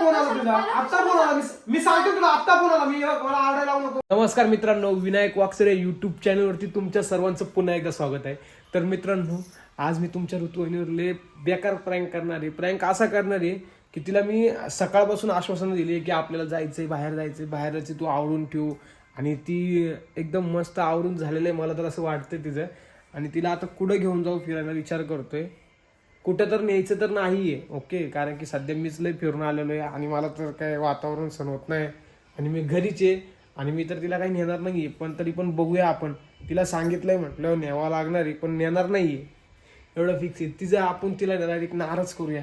Phone आला तुझा phone आला मी- मी सांगतो तुला फोन आला मी मला आरडायला लावू नको. नमस्कार मित्रांनो विनायक वाक्सरे युट्यूब चॅनलवरती तुमच्या सर्वांचं पुन्हा एकदा स्वागत आहे. तर मित्रांनो आज मी तुमच्या ऋतुवाहिनीवरले बेकार प्रँक करणार. आहे प्रँक असा करणार आहे की तिला मी सकाळपासून आश्वासन दिली की आपल्याला जायचंय बाहेर जायचंय. बाहेर जायचं तू आवरून ठेवू. आणि ती एकदम मस्त आवरून झालेलं आहे. मला तर असं वाटतंय तिचं. आणि तिला आता कुठं घेऊन जाऊ फिरायला विचार करतोय. कुठं तर न्यायचं तर नाहीये. ओके कारण की सध्या मीच लय फिरून आलेलो आहे आणि मला तर काय वातावरण सण होत नाही आणि मी घरीच आहे आणि मी तर तिला काही नेणार नाहीये. पण तरी पण बघूया आपण. तिला सांगितलंय म्हटलं न्यावा लागणार आहे पण नेणार नाही आहे एवढं फिक्स आहे. तिचं आपण तिला डायरेक्ट नाराज करूया.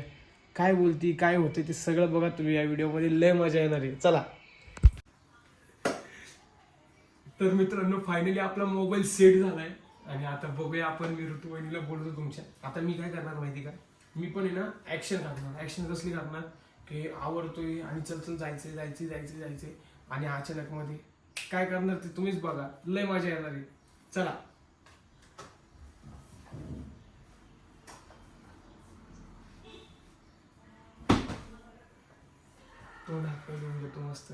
काय बोलती काय होते ते सगळं बघा तुम्ही या व्हिडिओमध्ये. लय मजा येणार आहे. चला. तर मित्रांनो फायनली आपला मोबाईल सेट झालाय. आणि आता बघूया आपण मी ऋतुवाहिनीला बोलतो तुमच्या. आता मी काय करणार माहिती का? मी पण आहे ना ऍक्शन करणार. ऍक्शन कसली करणार? की आवडतोय आणि चल चल जायचंय जायचे जायचे जायचे आणि अचानक मध्ये काय करणार ते तुम्हीच बघा. लय मजा येणार आहे. चला. तो दाखवून घेतो मस्त.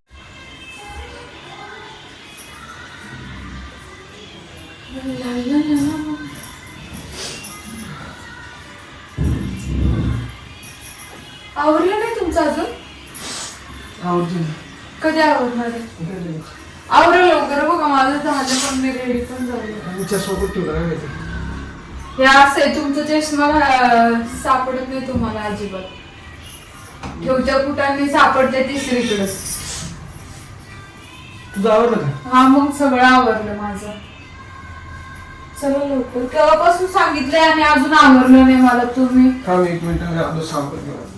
हे असं आहे तुमचा चष्मा सापडत नाही तुम्हाला अजिबात. ठेवच्या कुठाने सापडते तिसरीकडे. तुझं आवडलं का? हा मग सगळं आवरलं माझं. चला लवकर. केव्हापासून सांगितलंय आणि अजून आवरलं नाही मला तुम्ही. थांब एक मिनिट राहतो सापड घेऊन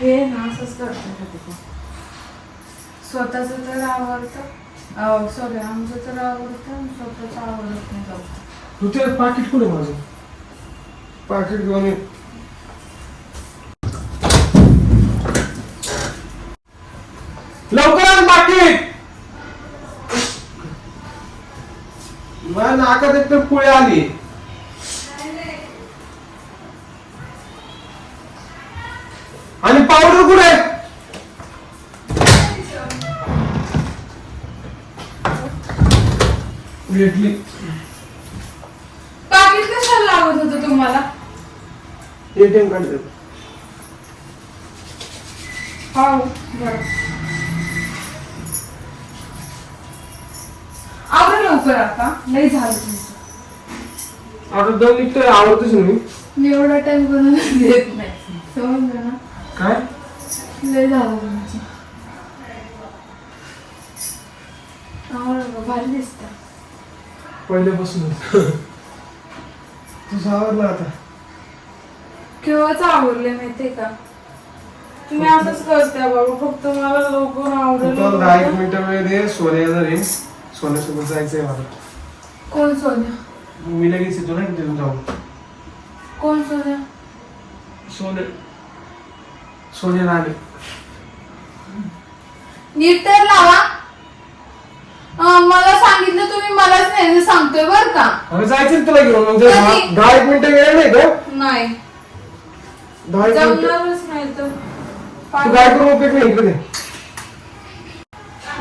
हे ना असंच करतात स्वतःच तर आवडतं. सॉरी आमचं तर आवडतं आणि स्वतःच आवडत नाही जाऊ तू ते पाकिट कुठे माझं? पाकिट घेऊन ये. लवकर आण पाकिट! माझ्या नाकात एक तर पुळे आली. आणि पावडर कुठे? आहे? भेटली पाकिट कशाला लागत होतं तुम्हाला? एटीएम कार्ड दे. हो बरं. आवडलं लवकर आता नाही झालं तुमचं. आता दम निघतोय आवडतच मी. मी एवढा टाइम बनवून देत नाही. समजलं ना? काय? लय झालं. पहिल्यापासून तुझं आवडलं आता? केव्हाच आवडले माहितीये का? तुम्ही असंच करता बाबा फक्त मला लवकर तू दहा एक आवडलं मिनिटं वेळ दे सोन्यासोबत जायचंय मला. कोण सोन्या? मी लगेच येतो ना तिथून जाऊ कोण सोन्या? सोने सोने राणे नीट तर लावा. अं, मला सांगितलं तुम्ही मलाच नाही सांगतोय बर का. अगं जायचं ना तुला घेऊन मग जर दहा कधी? दहा एक मिनिटं वेळ नाही का नाही. दहा एक मिनिटं जमणारच नाही तर. तू काय करू उपयोग नाही इकडे.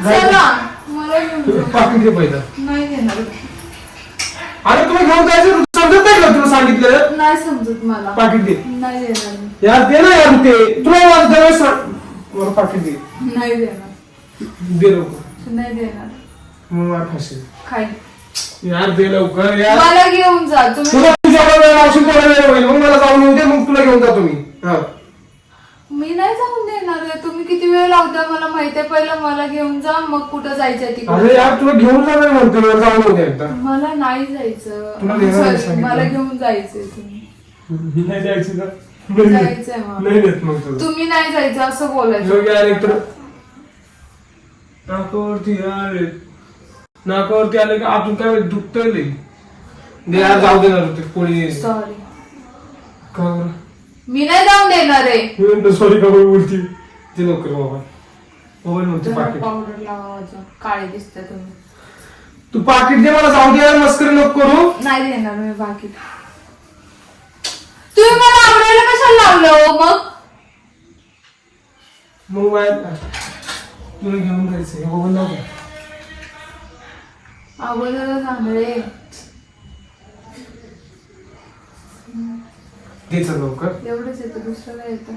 चला मला घेऊन जा. पाकिट घे पहिलं. नाही घेणार. अरे तुला घेऊन जायचं समजत नाही का तुला सांगितलं नाही समजत मला. पाकिट दे. नाही देणार मी. यार दे ना यार ते. तुला माझं दरवेळेस सांग मला पाकिट दे. नाही देणार. दे लवकर. नाही देणार. मग मला फाशी यार दे लवकर यार. मला घेऊन जा तुम्ही तुला तुझ्या वेळ औषध थोडा वेळ होईल. मग मला जाऊन येऊ दे मग तुला घेऊन जातो मी हा. मी नाही जाऊन देणार आहे. तुम्ही किती वेळ लावता मला माहिती आहे. पहिलं मला घेऊन जा मग कुठं जायचंय तिकडे. अरे यार तुला घेऊन जाणार म्हणतो जाऊन येऊ दे एकदा. मला नाही जायचं. तुला Sorry, सांगितलं. मला घेऊन जायचंय तुम्ही. नाही जायचं का? नाही जायचंय देत. मला. नाही देत मग तुला. तुम्ही नाही जायचं असं बोलायचं. योग्य आले तर नाकावरती आले नाकावरती आले की आतून काय दुखतंय लई. दे जाऊ दे ना ऋतिक कोणी सॉरी का बरं? मी नाही जाऊन देणार आहे. सॉरी का बोलती. ते लवकर मोबाईल मोबाईल म्हणते पाकिट पावडर लावा अजून. काळे दिसते तुम्ही. तू पाकिट दे मला जाऊ दे मस्करी नको करू. नाही देणार मी बाकी तुम्ही मला आवडायला कशाला लावलं हो मग? मोबाईल. तुला घेऊन जायचं मोबाईल नको लवकर. एवढंच येतं दुसरं काय येतं.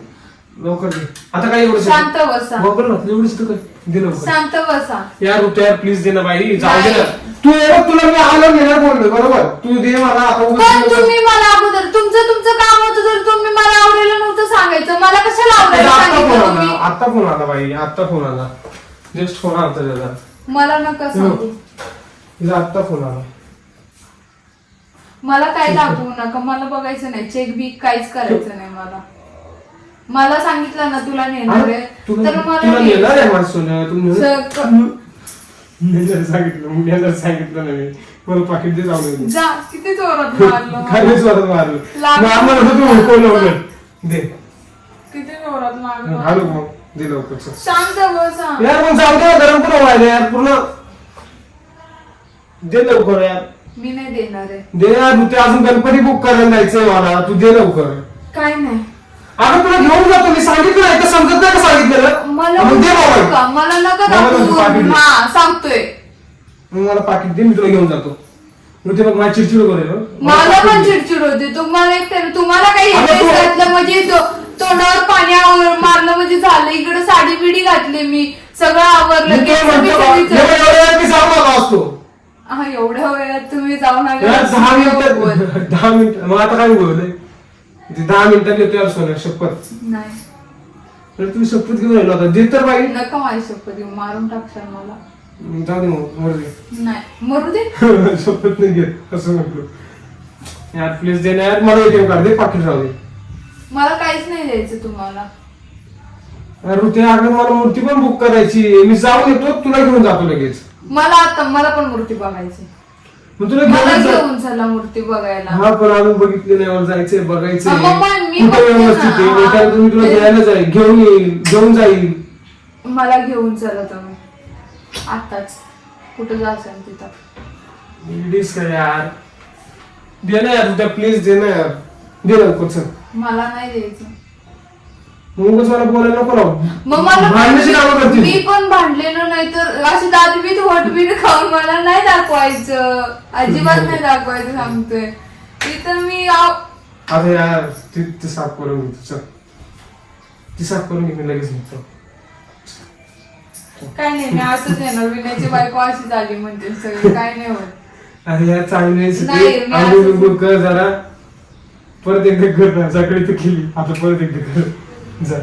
लवकर दे. आता काय एवढं शांत बसा. मोबाईल ना एवढंच येतं काय? दे लवकर. शांत बसा. यार यार प्लीज दे ना बाई. जाऊ दे ना. नाही. तू एवढं तुला मी आलं घेणार बोललो बरोबर? तू दे मला आता पण. तुम्ही मला अगोदर तुमचं तुमचं काम होतं तर तुम्ही मला आवडायला नव्हतं सांगायचं मला कशाला आवडायला आता फोन सांगितलं आला तुम्ही? आता फोन आला बाई आता फोन आला. जस्ट फोन आला त्याचा. मला नका सांगू. तिचा आत्ता फोन आला. मला काय दाखवू नका मला बघायचं नाही. चेक बी काहीच करायचं नाही मला. मला सांगितलं ना तुला नेणार आहे. तुला तर मला नेणार आहे. माझं सोनं? तू सांगितलं सांगितलं नाही. मला पाकिट दे जाऊन दे. जा किती जोरात मारलं? खाली स्वरात मारलं. लागलं. मारलं होतं तू हुकवलं होतं दे. किती जोरात मारलं? घालू मग. दे लवकर. चल. शांत बसा यार मग जाऊ दे ना, गरम पण व्हायला? यार पूर्ण दे लवकर यार. मी नाही देणार आहे. दे यार तू ते अजून गणपती बुक करायला जायचंय मला. तू दे लवकर. काय नाही. अगं तुला घेऊन जातो. मी सांगितलं नाही. तर समजत नाही का सांगितलेलं? मला मग दे नको मोबाईल का? मला नका मला नको पाकिट दाखवू दे. हा सांगतोय. मग मला पाकिट दे. मी तुला घेऊन जातो. मग ते बघ माझी चिडचिड करेल हं. मला पण. चिडचिड होते. तुम्हाला एक तर- तुम्हाला काही अगं घातलं म्हणजे तो- तोंडावर पाणी आवर- मारलं म्हणजे झालं. इकडे साडी बिडी घातली मी. सगळं आवरलं. मी केस तुला म्हणतो मी हा एवढ्या वेळात तुम्ही जाऊन आले यार दहा बोल. मिनिटात दहा मिनिट. मग आता काय बोलले दहा मिनिटात येतो यार सोन्या शपथ. नाही. तर तुम्ही शपथ घेऊन राहिलो आता. दे तर बाई. नका माझी शपथ देऊ मारून टाकशाल मला. जाऊ दे मग मरू दे. नाही मरू दे. शपथ नाही घेत असं म्हटलं. यार प्लीज दे ना यार मला एटीएम कार्ड दे पाकिट राहू दे. मला काहीच नाही द्यायचं तुम्हाला. अरे ते अगं मला मूर्ती पण बुक करायची मी जाऊन येतो तुला घेऊन जातो लगेच. मला आता मला पण मूर्ती बघायची. मग तुला मला घेऊन जा- घेऊन चला मूर्ती बघायला. हा पण अजून बघितले नाही मला जायचंय बघायचंय. हा, मग मग मी कुठं बघते ना. व्यवस्थित आहे? मग त्यानंतर मी तुला घ्यायला जाईल. घेऊन येईल घेऊन जाईल. मला घेऊन चला तुम्ही. आताच कुठं जायचं तिथं? लेडीज काय यार? दे ना यार तुझ्या प्लीज दे ना यार. दे मला नाही द्यायचं. मग उगाच मला बोलायला नको राहू. मग मला भांडण्याची कामं करते मी पण भांडलेलो नाही तर अशी दादबीत होटबीत खाऊन मला नाही दाखवायचं. अजिबात नाही दाखवायचं सांगतोय. इथं मी आव- आता यार ती ती साफ करून घेतो चल. ती साफ करून घे मी लगेच निघतो. काय नाही मी असंच येणार विनायची बायको अशी झाली म्हणते सगळे काय नाही होत. अरे यार चांगली आहे नाही, सिटी. मी आंघोळ असंच- बिंघोळ कर जरा. परत एकदा कर ना सकाळी तर केली. आता परत एकदा कर. जा.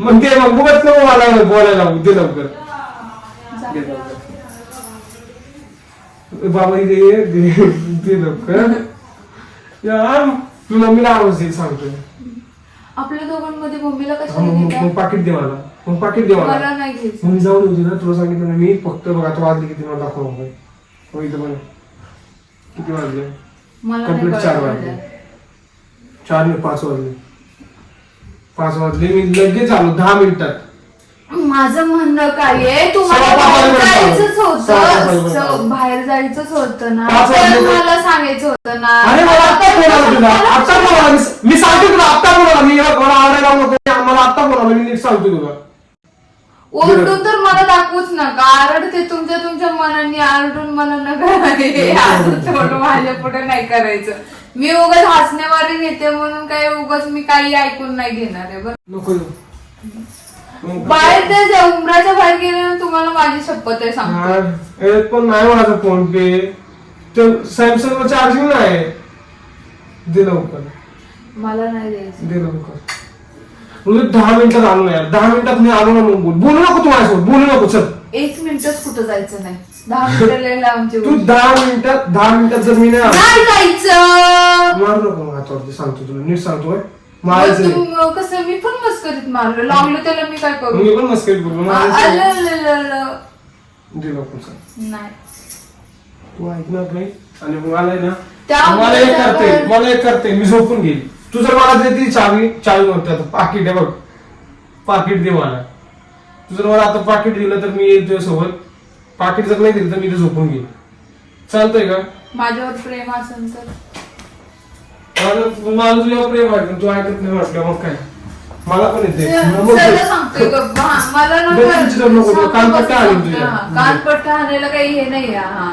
मग ते मग नको मला बोलायला. दे लवकर. दे लवकर. बाबा इथे दे लवकर. यार तू मम्मीला आवाज दे सांगतोय. आपल्या दोघांमध्ये मम्मीला मग- मग? मग पाकिट दे मला. मग पाकिट दे मला. मला नाही घ्यायचं. मग मी जाऊन होती ना तुला सांगितलं ना मी. फक्त बघ आता वाजले किती मला दाखव मोबाईल. हो इथं पण किती वाजले? कंप्लीट चार. वाजले. चार पाच वाजले. पाच वाजले मी लगेच आलो दहा मिनिटात. माझं म्हणणं काय आहे? तुम्हाला सव्वा बाहेर जायचंच. सव्वा होतं स-. बाहेर जायचंच होतं ना. पाच तर वाजले- मला सांगायचं होतं ना. अरे मला आत्ता फोन आला तुला. आत्ता फोन आला. मी- मी सांगतो तुला फोन आला. मी मला लावू नको. मला आत्ता फोन आला. मी नीट सांगतो तुला. ओरडून तर मला दाखवूच नका. आरडते तुमच्या तुमच्या मनाने आरडून मला नका. असं थोडं माझ्या पुढे नाही करायचं. मी उगाच हसण्यावारी नेते म्हणून काय उगाच मी काही ऐकून नाही घेणार आहे बरं? नको येऊ. मग- बाहेर ज्या उमराच्या बाहेर गेले ना तुम्हाला माझी शपथ आहे सांगतो. याच्यात पण नाही माझा फोन पे. ते सॅमसंग चार्जिंग नाही. दे लवकर. मला नाही द्यायचं. दे लवकर. दहा मिनिटात आलो नाही यार. दहा मिनिटात मी आलो ना मग बोल. बोलू नको तू माझ्यासोबत. बोलू नको चल. एक मिनिटच कुठं जायचं नाही. दहा मिनिटं लांबची तू. दहा मिनिटात दहा मिनिटात जर मी नाही आलो नाही जायचं. मारू नको मग हातावरती सांगतो तुला नीट सांगतोय मग मारायचं नाही. तू- कसं मी पण मस्करीत मारलं. लागलं त्याला मी काय करू? मी पण मस्करी बोललो मारायचं नाही. आलं, आलं, आलं. दे लवकर चल. नाही. तू ऐकणार नाही आणि मला आहे ना त्या मला एक करते मला एक करते मी झोपून घेईल. तू जर मला दे ती चावी चावी म्हणतो आता. पाकिट आहे बघ. पाकिट दे मला. तू जर मला आता पाकिट दिलं तर मी येईल तुझ्यासोबत. पाकिट जर नाही दिलं तर मी इथे झोपून घेईन. चालतंय का? माझ्यावर प्रेम असेल तर. माझं तुझ्यावर प्रेम आहे पण तू ऐकत नाही म्हटलं मग काय? मला पण येते मग सगळं ते- सांगतोय गप्पा. मला ना बरं, नको, सांगू कानपट्टा आणून. तुझ्या. हा, कानपट्टा आणायला काही हे नाही आहे, हा.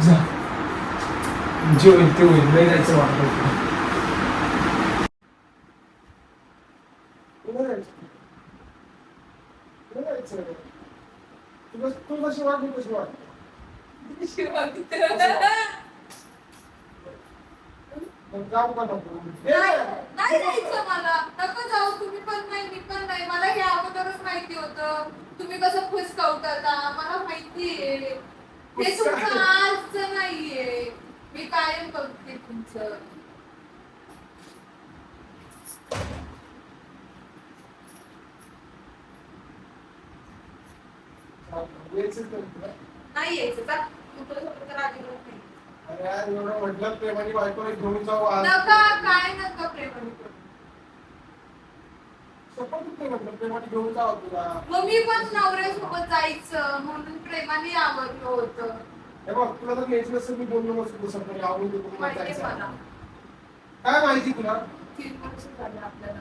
जा. जे होईल ते होईल. नाही जायचं वाटलं तू कशी वाटली कशी वाटली जाऊ का नको? नाही नाही जायचं मला. नको जाऊ. तुम्ही पण नाही मी पण नाही. मला हे अगोदरच माहिती होतं. तुम्ही कसं फुसकावता मला माहितीये हे तुमचं आजचं नाहीये. मी कायम बघते तुमचं. नाही यायचं का? तुमच्यासोबत तर अजिबात नाही. अरे यार एवढं म्हटलं प्रेमाने घेऊन जाऊ आज नका काय नका प्रेमाने करू. शपथ नाही म्हटलं प्रेमाने घेऊन जाऊ तुला. मग मी पण नवऱ्यासोबत जायचं म्हणून प्रेमाने आवडलं होतं. हे बघ तुला जर घ्यायचं नसेल मी बोललो नसतो सकाळी आवडून देतो मला माहितीये जायचं मला. आहे. काय माहिती तुला? तीन वर्ष झाले आपल्याला.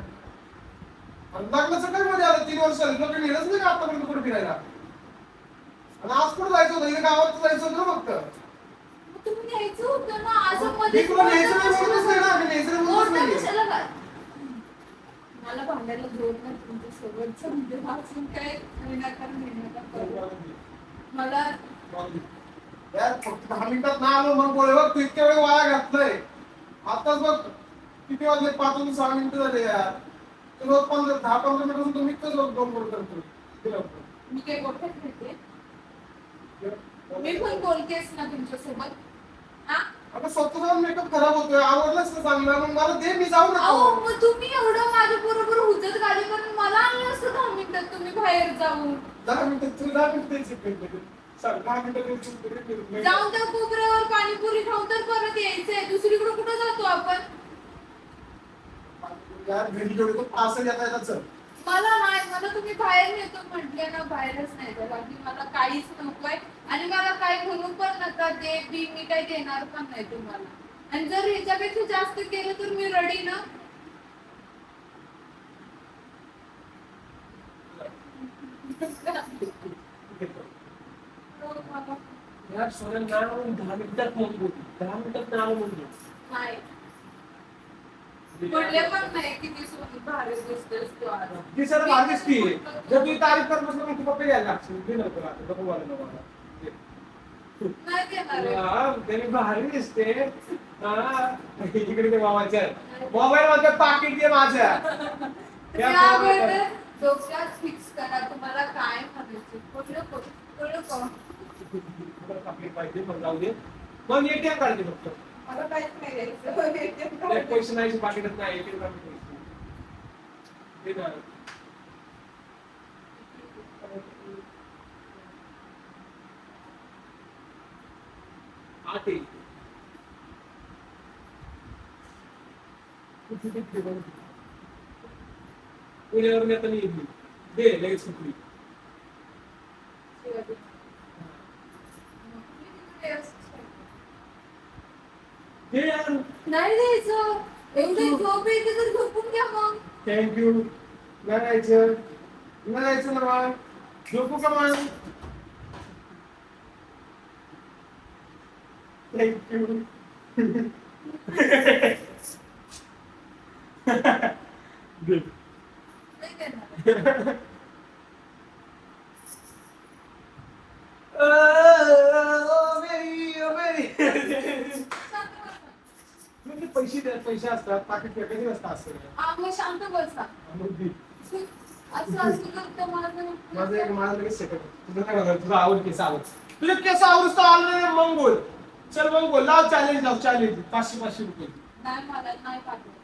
आणि लग्नाचं काय मध्ये आलं? तीन वर्ष काही नेलंच नाही का आतापर्यंत कुठे फिरायला? आणि आज कुठे जायचं होतं? इथे गावात जायचं होतं ना फक्त. तुम्ही न्यायचं होतं ना? असं मी मध्ये तुला न्यायचं नाही बोलतच नाही ना. मी न्यायचं नाही कशाला काय? मला भांडायला जोड नाही तुमच्या सोबतचं म्हणजे वाचून काय विनाकारण विनाकारण करू. मला यार फक्त दहा मिनिटात ना आलो बघ तू इतक्या वेळ वाया घातलंय. आताच बघ किती वाजले? पाच वाजून सहा मिनिटं झाले यार. तर रोज पंधरा दहा पंधरा तुम्ही दोन बोल करतो. मी काही गोठ्यात घेते मी पण बोलतेस ना तुमच्यासोबत. हा? आता स्वतःचा मेकअप खराब होतोय. आवडलंच ना चांगलं. मग मला दे मी जाऊ अहो नको मग तुम्ही एवढं माझ्या बरोबर हुजत गाडी करून मला आणलं असतं दहा मिनिटात तुम्ही बाहेर जाऊन दहा मिनिटं तुला दहा मिनिटं द्यायची पेट सांग दहा मिनिटं द्यायची पेट. जाऊन त्या कोपऱ्यावर पाणीपुरी खाऊन तर परत यायचंय. दुसरीकडे कुठं जातो आपण? यार घरी येता येतात मला नाही मला तुम्ही बाहेर नेतो म्हटले ना बाहेरच नाही तर बाकी मला काहीच नकोय. आणि मला काही म्हणून पण नका दे बी मी काही देणार पण नाही तुम्हाला. आणि जर ह्याच्यापेक्षा जास्त केलं तर मी रडी ना? यार सोन्या नाव दहा मिनिटात म्हणतो दहा मिनिटात नाव म्हणतो नाही. म्हणले पण नाही किती सोनी भारी दिसतेस तू आज सर भारी दिसती जर तू तारीफ करत बसला मग तू पप्पे घ्यायला लागशील दे नको आता नको बोलायला मला दे. नाही देणार आहे. हा, त्याने भारी दिसते. हा इकडे ते मामाच्या. मोबाईल मध्ये पाकिट दे माझ्या. त्या डोक्यात फिक्स करा. तुम्हाला काय म्हणायचं? कळलं का? कळलं का? परत आपली पाहिजे मग जाऊ दे. मग एटीएम काढते फक्त. मला काहीच नाही द्यायचं. ATM एक card. पैसे नाही पाकिटच नाही आठ येईल दे लगेच सुटली दे यार नाही द्यायचं एवढी झोप येते तर झोपून घ्या मग थँक्यू नाही जायचं नाही जायचं ना मग झोपू का मग थँक्यू नाही देणार. पैसे द्या पैसे असतात पाकिट फेकायचे मग शांत बसा. मग दे. असं असं करतं माझं माझं एक माझं लगेच सेकंड तुझं काय तुझा आवड केस आवड. तुझे केस आवडूस तर आलं नाही मग बोल चल मग बोल लाव चॅलेंज लाव चॅलेंज पाचशे पाचशे रुपये. नाही मला नाही पाठवत.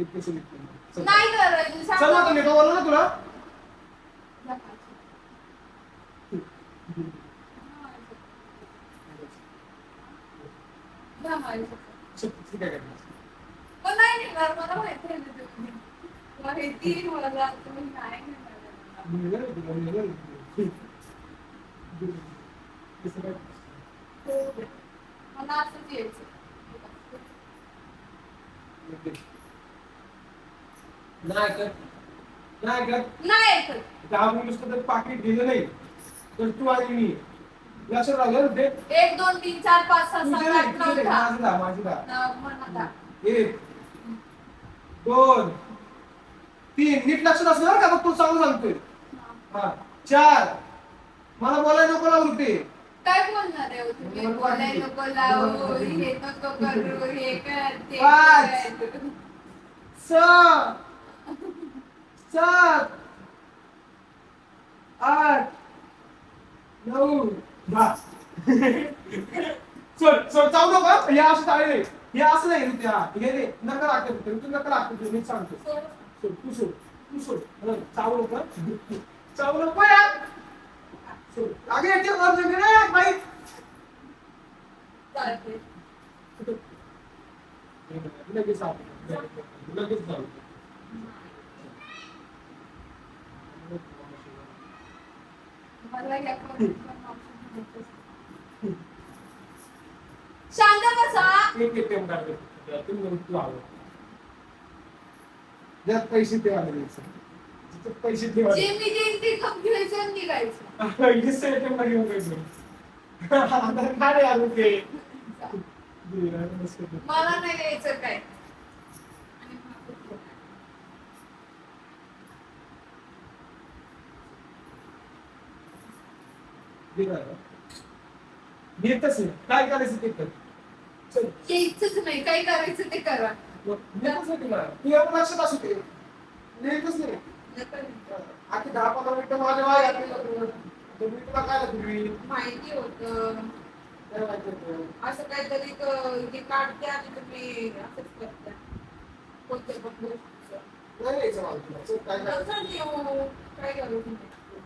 एक केस निघतील. चल. नाही करायचं चल सांगा. ना तुम्ही बोललो ना तुला. काय करणार? म्हणणार मला माहिती आहे ना तुम्ही. माहिती आहे मला तुम्ही नाही मला. मला असंच यायचं. नाही कर नाही नाही ऐकत. दहा नुसतं तर पाकिट दिलं नाही. तर तू आणि मी लक्षात राहिलं ते एक दोन तीन चार पाच सहा तुझे सात नाही, आठ नऊ नाही, दहा. माझी दहा माझी दहा नऊ, म्हणा दहा. एक दोन तीन. नीट लक्षात असणार का बघ तू सांगू सांगतोय. हा. चार. मला बोलायला नको लावू ते काय बोलणार आहे हो तुम्ही बोलाय. नको लावू हे नको करू हे कर ते पाच. कर. सहा. सात. आठ. नऊ. सोड सोड चावू नको हे. असं टाळले हे असं नाही ऋतू हा. रे नका लागते ऋतू नका लागते मी सांगतो. तू सोड. तू सोड. चावू नको हं. चावू नको यार अगे याचे आहे माहीत. लगेच मला या पण- शांत बसा. एक एक काढले तुम्ही आलो ज्यात पैसे ते आले पैसे ते जे मी देईन ते कप घ्यायचं आणि निघायचं. मध्ये आता काय आलो ते. मला नाही द्यायचं काय. येतच नाही. काय करायचं ते कर. चल यायचंच नाही? काय करायचं ते करा. नाही तू एवढं लक्षात असू दे. येतच नाही. नाही. दहा पंधरा मिनिटं माझ्या वाय तुम्ही? तुला काय माहिती होत. काय माहिती होतं? असं काहीतरी हे काढते आणि तुम्ही असंच करता. कोणत्या पण. नाही यायचं मला तुला. काय करू?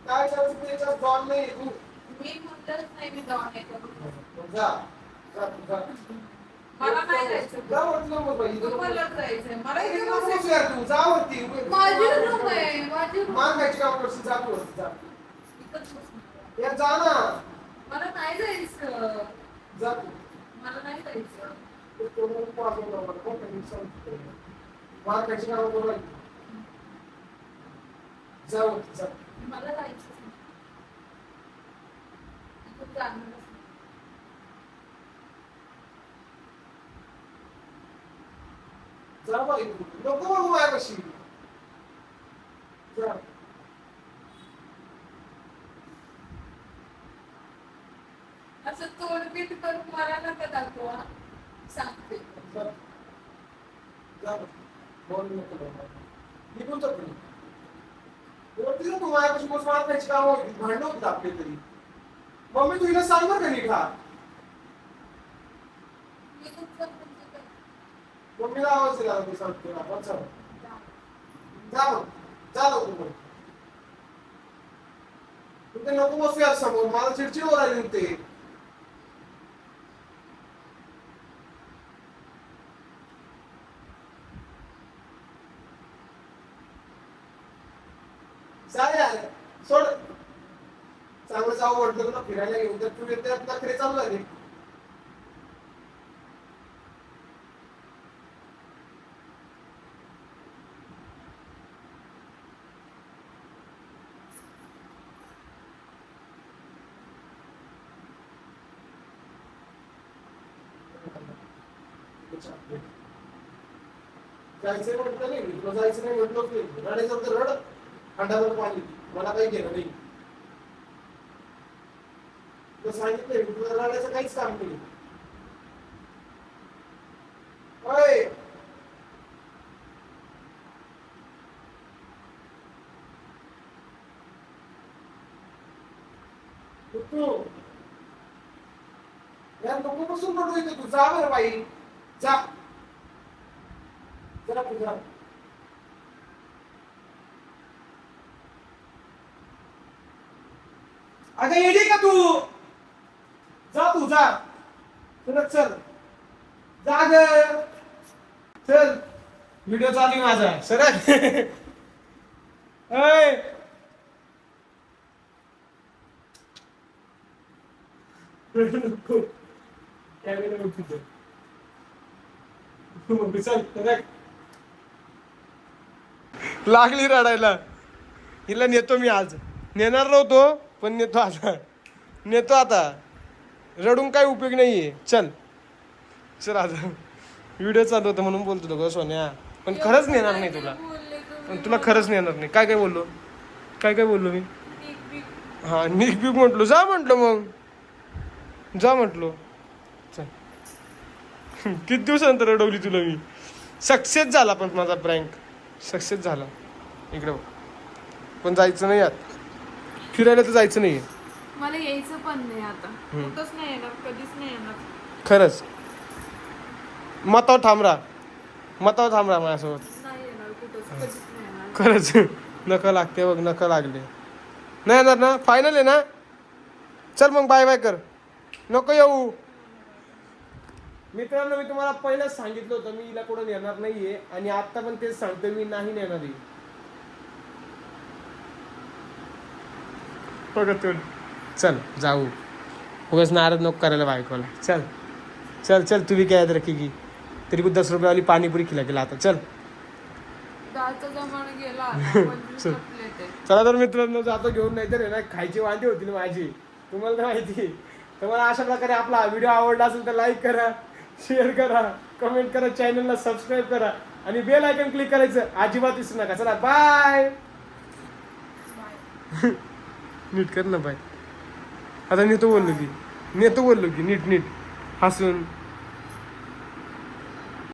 काय करायचं ते याच्यात जॉन नाही तू. मी म्हणलंच नाही मी जाऊन हे करू. जा. जा तू जा. मला नाही जायचं. तुम्हालाच जायचंय. मला इथे बसायचं. माझी रूम आहे माझी रूम. इथंच बसणार. या जा ना. मला नाही जायचं. मला नाही जायचं. मला जायचं इथून जाणारच नाही. जा बाई नको बघू माझ्यापाशी जा असं तोडपीट करून मला नका दाखवा सांगते जा. जा वरती. बोलू नको बाबा. निघून जा तुम्ही. वरती जा तू माझ्यापाशी बस मान खायची काम होती. भांडणं होती आपली तरी मम्मी तुला सांग बरं का नीट हा मी तुमचं म्हणजे काय? मम्मीला आवाज दिला मी सांगतो ना पण चल जा. जा मग जा नको बसूया समोर. मला चिडचिड होत. राहिली ते सोड. चांगलं जाऊ वाटलं तुला. फिरायला घेऊन तर तू येते नखरे चालू झाले जायचं म्हटलं नाही मी. तुला जायचं नाही म्हटलं नाही रडायचं तर रड. खंडावर पाणी. मला काही घेणं नाही. तुला सांगितलंय मी तुला रडायचं काहीच काम नाही. ओय! तू यार नको बसून रडू येते तू. जा बरं बाई. जा. जरा तू अगं येडी का तू? जा तू जा. चल चल. जा ग. चल. व्हिडिओ चालू माझा. सरळ. अय कॅमेरा बघ तिथं. चल, सरक. लागली रडायला. हिला नेतो मी आज. नेणार नव्हतो पण नेतो आता. नेतो आता. रडून काही उपयोग नाहीये. चल. चल आता. व्हिडिओ चालू होता म्हणून बोलतो ग सोन्या. पण खरंच नेणार नाही तुला. पण तुला खरंच नेणार नाही. काय काय बोललो? काय काय बोललो मी? हा निक बिक म्हटलो. जा म्हटलो मग. जा म्हटलो. चल. किती दिवसानंतर रडवली तुला मी? सक्सेस झाला पण माझा प्रँक सक्सेस झाला. इकडे. पण जायचं नाही आत फिरायला तर जायचं नाही मला यायचं पण नाही आता. कुठंच नाही येणार कधीच नाही येणार. खरंच. मतावर थांब राहा मतावर थांब राहा माझ्यासोबत. नाही येणार कुठंच कधीच नाही येणार. खरंच. नका लागते बघ नका लागले. नाही येणार ना? फायनल आहे ना? चल मग बाय बाय कर. नको येऊ. मित्रांनो मी तुम्हाला पहिलेच सांगितलं होतं मी हिला कुठं नेणार नाहीये आणि आता पण तेच सांगतो मी नाही नेणार आहे. चल जाऊ. उगाच नाराज नको करायला बायकोला. चल. चल चल तू भी काय याद रखेगी तेरी को दस रुपये वाली पानीपुरी खिला के चल. जमाना गेला आता पंचवीस प्लेट आहे चला तर मित्रांनो जातो घेऊन नाही तर ना खायची वांदी होती ना माझी. तुम्हाला तर माहिती तर मला अशा प्रकारे आपला व्हिडिओ आवडला असेल तर लाईक करा. शेअर करा कमेंट करा चॅनलला सबस्क्राईब करा आणि बेल आयकन क्लिक करायचं अजिबात विसरू नका. चला बाय नीट कर ना बाय आता नेतो बोललो की नेतो बोललो की नीट नीट. हसून.